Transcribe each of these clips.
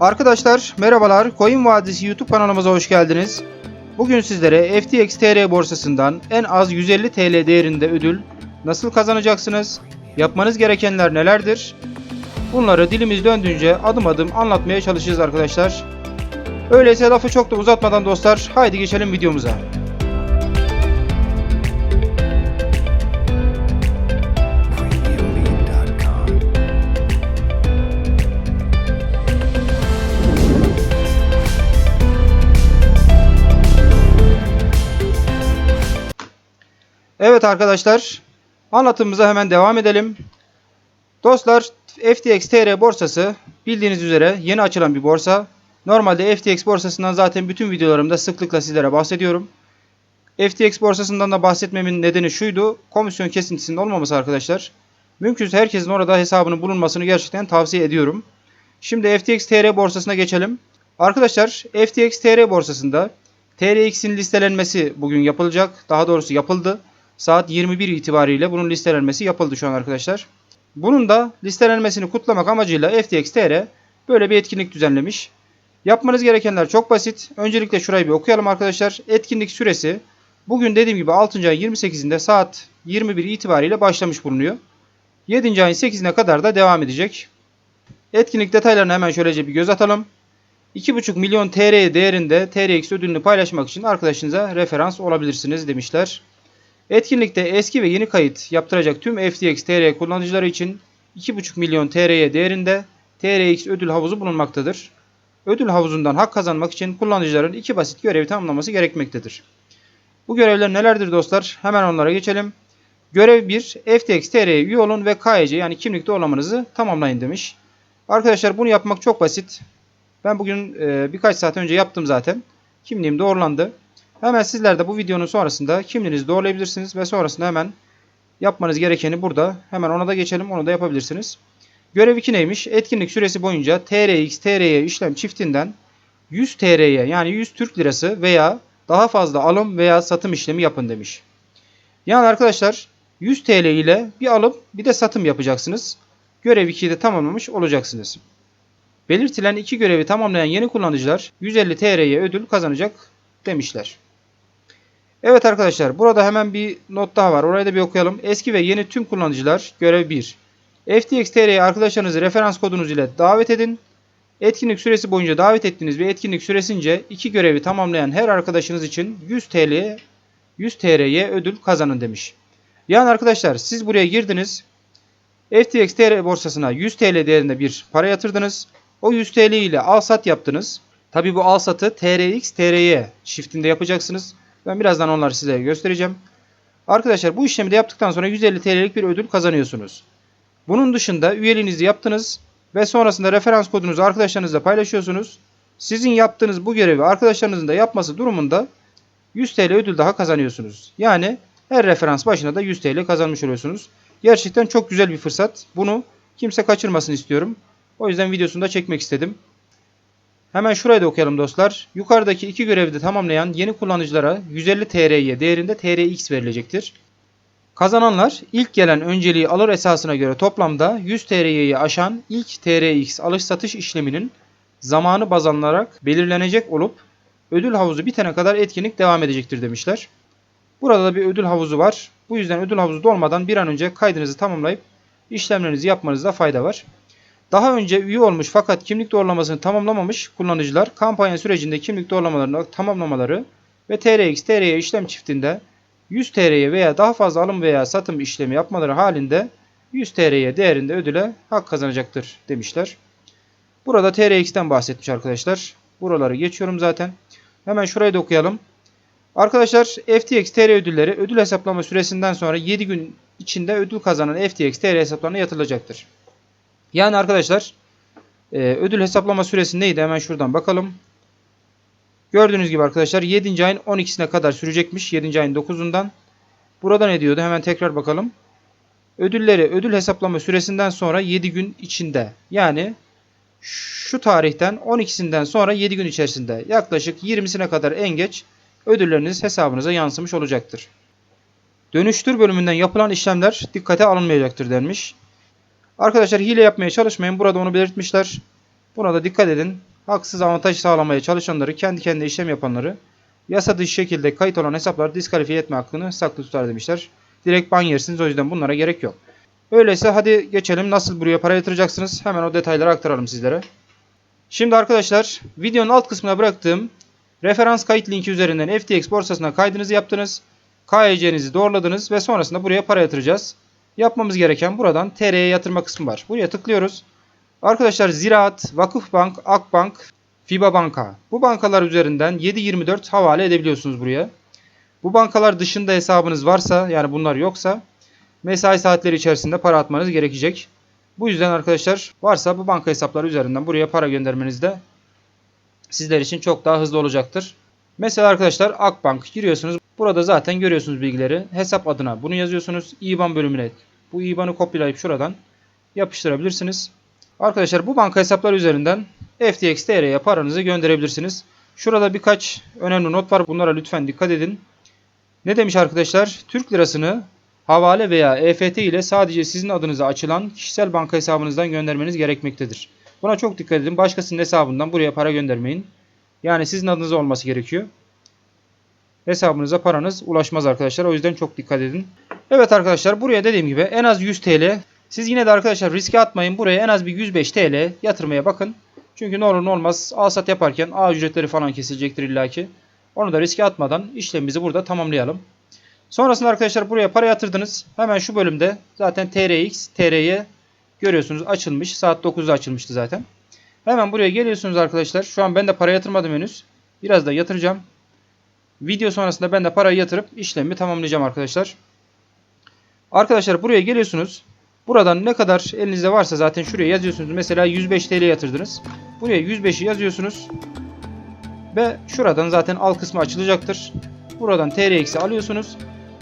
Arkadaşlar merhabalar. Coin Vadisi YouTube kanalımıza hoş geldiniz. Bugün sizlere FTX TR borsasından en az 150 TL değerinde ödül nasıl kazanacaksınız? Yapmanız gerekenler nelerdir? Bunları dilimiz döndüğünce adım adım anlatmaya çalışacağız arkadaşlar. Öyleyse lafı çok da uzatmadan dostlar haydi geçelim videomuza. Evet arkadaşlar, anlatımımıza hemen devam edelim. Dostlar, FTX TR borsası bildiğiniz üzere yeni açılan bir borsa. Normalde FTX borsasından zaten bütün videolarımda sıklıkla sizlere bahsediyorum. FTX borsasından da bahsetmemin nedeni şuydu. Komisyon kesintisinin olmaması arkadaşlar. Mümkünse herkesin orada hesabının bulunmasını gerçekten tavsiye ediyorum. Şimdi FTX TR borsasına geçelim. Arkadaşlar FTX TR borsasında TRX'in listelenmesi bugün yapılacak. Daha doğrusu yapıldı. Saat 21 itibariyle bunun listelenmesi yapıldı şu an arkadaşlar. Bunun da listelenmesini kutlamak amacıyla FTX TR böyle bir etkinlik düzenlemiş. Yapmanız gerekenler çok basit. Öncelikle şurayı bir okuyalım arkadaşlar. Etkinlik süresi bugün dediğim gibi 6. ayın 28'inde saat 21 itibariyle başlamış bulunuyor. 7. ayın 8'ine kadar da devam edecek. Etkinlik detaylarına hemen şöylece bir göz atalım. 2,5 milyon TL değerinde TRX ödülünü paylaşmak için arkadaşınıza referans olabilirsiniz demişler. Etkinlikte eski ve yeni kayıt yaptıracak tüm FTX TR kullanıcıları için 2,5 milyon TR'ye değerinde TRX ödül havuzu bulunmaktadır. Ödül havuzundan hak kazanmak için kullanıcıların iki basit görevi tamamlaması gerekmektedir. Bu görevler nelerdir dostlar? Hemen onlara geçelim. Görev 1. FTX TR'ye üye olun ve KYC yani kimlik doğrulamanızı tamamlayın demiş. Arkadaşlar bunu yapmak çok basit. Ben bugün e, birkaç saat önce yaptım zaten. Kimliğim doğrulandı. Hemen sizler de bu videonun sonrasında kimliğinizi doğrulayabilirsiniz ve sonrasında hemen yapmanız gerekeni burada. Hemen ona da geçelim. Onu da yapabilirsiniz. Görev 2 neymiş? Etkinlik süresi boyunca TRX TR'ye işlem çiftinden 100 TR'ye yani 100 Türk Lirası veya daha fazla alım veya satım işlemi yapın demiş. Yani arkadaşlar 100 TL ile bir alım bir de satım yapacaksınız. Görev 2'yi de tamamlamış olacaksınız. Belirtilen iki görevi tamamlayan yeni kullanıcılar 150 TL'ye ödül kazanacak demişler. Evet arkadaşlar burada hemen bir not daha var. Orayı da bir okuyalım. Eski ve yeni tüm kullanıcılar görev 1. FTX TR'ye arkadaşlarınızı referans kodunuz ile davet edin. Etkinlik süresi boyunca davet ettiğiniz ve etkinlik süresince iki görevi tamamlayan her arkadaşınız için 100 TL'ye 100 TL'ye ödül kazanın demiş. Yani arkadaşlar siz buraya girdiniz. FTX TR borsasına 100 TL değerinde bir para yatırdınız. O 100 TL ile al sat yaptınız. Tabi bu al satı TRX TR'ye çiftinde yapacaksınız. Ben birazdan onları size göstereceğim. Arkadaşlar bu işlemi de yaptıktan sonra 150 TL'lik bir ödül kazanıyorsunuz. Bunun dışında üyeliğinizi yaptınız ve sonrasında referans kodunuzu arkadaşlarınızla paylaşıyorsunuz. Sizin yaptığınız bu görevi arkadaşlarınızın da yapması durumunda 100 TL ödül daha kazanıyorsunuz. Yani her referans başına da 100 TL kazanmış oluyorsunuz. Gerçekten çok güzel bir fırsat. Bunu kimse kaçırmasın istiyorum. O yüzden videosunu da çekmek istedim. Hemen şurayı da okuyalım dostlar. Yukarıdaki iki görevi de tamamlayan yeni kullanıcılara 150 TR'ye değerinde TRX verilecektir. Kazananlar ilk gelen önceliği alır esasına göre toplamda 100 TR'yi aşan ilk TRX alış satış işleminin zamanı baz alınarak belirlenecek olup ödül havuzu bitene kadar etkinlik devam edecektir demişler. Burada da bir ödül havuzu var. Bu yüzden ödül havuzu dolmadan bir an önce kaydınızı tamamlayıp işlemlerinizi yapmanızda fayda var. Daha önce üye olmuş fakat kimlik doğrulamasını tamamlamamış kullanıcılar kampanya sürecinde kimlik doğrulamalarını tamamlamaları ve TRX TR'ye işlem çiftinde 100 TL'ye veya daha fazla alım veya satım işlemi yapmaları halinde 100 TL'ye değerinde ödüle hak kazanacaktır demişler. Burada TRX'ten bahsetmiş arkadaşlar. Buraları geçiyorum zaten. Hemen şurayı da okuyalım. Arkadaşlar FTX TR ödülleri ödül hesaplama süresinden sonra 7 gün içinde ödül kazanan FTX TR hesaplarına yatırılacaktır. Yani arkadaşlar e, ödül hesaplama süresi neydi? Hemen şuradan bakalım. Gördüğünüz gibi arkadaşlar 7. ayın 12'sine kadar sürecekmiş. 7. ayın 9'undan. Burada ne diyordu? Hemen tekrar bakalım. Ödülleri ödül hesaplama süresinden sonra 7 gün içinde. Yani şu tarihten 12'sinden sonra 7 gün içerisinde yaklaşık 20'sine kadar en geç ödülleriniz hesabınıza yansımış olacaktır. Dönüştür bölümünden yapılan işlemler dikkate alınmayacaktır denmiş. Arkadaşlar hile yapmaya çalışmayın. Burada onu belirtmişler. Buna da dikkat edin. Haksız avantaj sağlamaya çalışanları, kendi kendine işlem yapanları yasa dışı şekilde kayıt olan hesaplar diskalifiye etme hakkını saklı tutar demişler. Direkt ban yersiniz o yüzden bunlara gerek yok. Öyleyse hadi geçelim nasıl buraya para yatıracaksınız. Hemen o detayları aktaralım sizlere. Şimdi arkadaşlar videonun alt kısmına bıraktığım referans kayıt linki üzerinden FTX borsasına kaydınızı yaptınız. KYC'nizi doğruladınız ve sonrasında buraya para yatıracağız. Yapmamız gereken buradan TR'ye yatırma kısmı var. Buraya tıklıyoruz. Arkadaşlar Ziraat, Vakıfbank, Akbank, FIBA Banka. Bu bankalar üzerinden 7/24 havale edebiliyorsunuz buraya. Bu bankalar dışında hesabınız varsa yani bunlar yoksa mesai saatleri içerisinde para atmanız gerekecek. Bu yüzden arkadaşlar varsa bu banka hesapları üzerinden buraya para göndermeniz de sizler için çok daha hızlı olacaktır. Mesela arkadaşlar Akbank giriyorsunuz. Burada zaten görüyorsunuz bilgileri. Hesap adına bunu yazıyorsunuz. IBAN bölümüne bu IBAN'ı kopyalayıp şuradan yapıştırabilirsiniz. Arkadaşlar bu banka hesapları üzerinden FTX TR'ye paranızı gönderebilirsiniz. Şurada birkaç önemli not var. Bunlara lütfen dikkat edin. Ne demiş arkadaşlar? Türk lirasını havale veya EFT ile sadece sizin adınıza açılan kişisel banka hesabınızdan göndermeniz gerekmektedir. Buna çok dikkat edin. Başkasının hesabından buraya para göndermeyin. Yani sizin adınıza olması gerekiyor. Hesabınıza paranız ulaşmaz arkadaşlar. O yüzden çok dikkat edin. Evet arkadaşlar buraya dediğim gibi en az 100 TL. Siz yine de arkadaşlar riske atmayın. Buraya en az bir 105 TL yatırmaya bakın. Çünkü ne olur ne olmaz alsat yaparken ağ ücretleri falan kesilecektir illaki. Onu da riske atmadan işlemimizi burada tamamlayalım. Sonrasında arkadaşlar buraya para yatırdınız. Hemen şu bölümde zaten TRX, TRY görüyorsunuz açılmış. Saat 9'da açılmıştı zaten. Hemen buraya geliyorsunuz arkadaşlar. Şu an ben de para yatırmadım henüz. Biraz da yatıracağım. Video sonrasında ben de parayı yatırıp işlemi tamamlayacağım arkadaşlar. Arkadaşlar buraya geliyorsunuz. Buradan ne kadar elinizde varsa zaten şuraya yazıyorsunuz. Mesela 105 TL yatırdınız. Buraya 105'i yazıyorsunuz. Ve şuradan zaten al kısmı açılacaktır. Buradan TRX'i alıyorsunuz.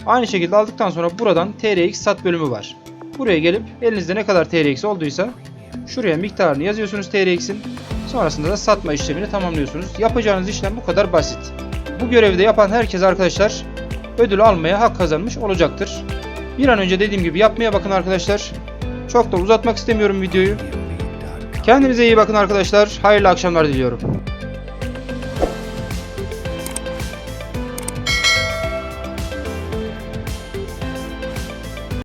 Aynı şekilde aldıktan sonra buradan TRX sat bölümü var. Buraya gelip elinizde ne kadar TRX olduysa şuraya miktarını yazıyorsunuz TRX'in. Sonrasında da satma işlemini tamamlıyorsunuz. Yapacağınız işlem bu kadar basit. Bu görevi de yapan herkes arkadaşlar ödül almaya hak kazanmış olacaktır. Bir an önce dediğim gibi yapmaya bakın arkadaşlar. Çok da uzatmak istemiyorum videoyu. Kendinize iyi bakın arkadaşlar. Hayırlı akşamlar diliyorum.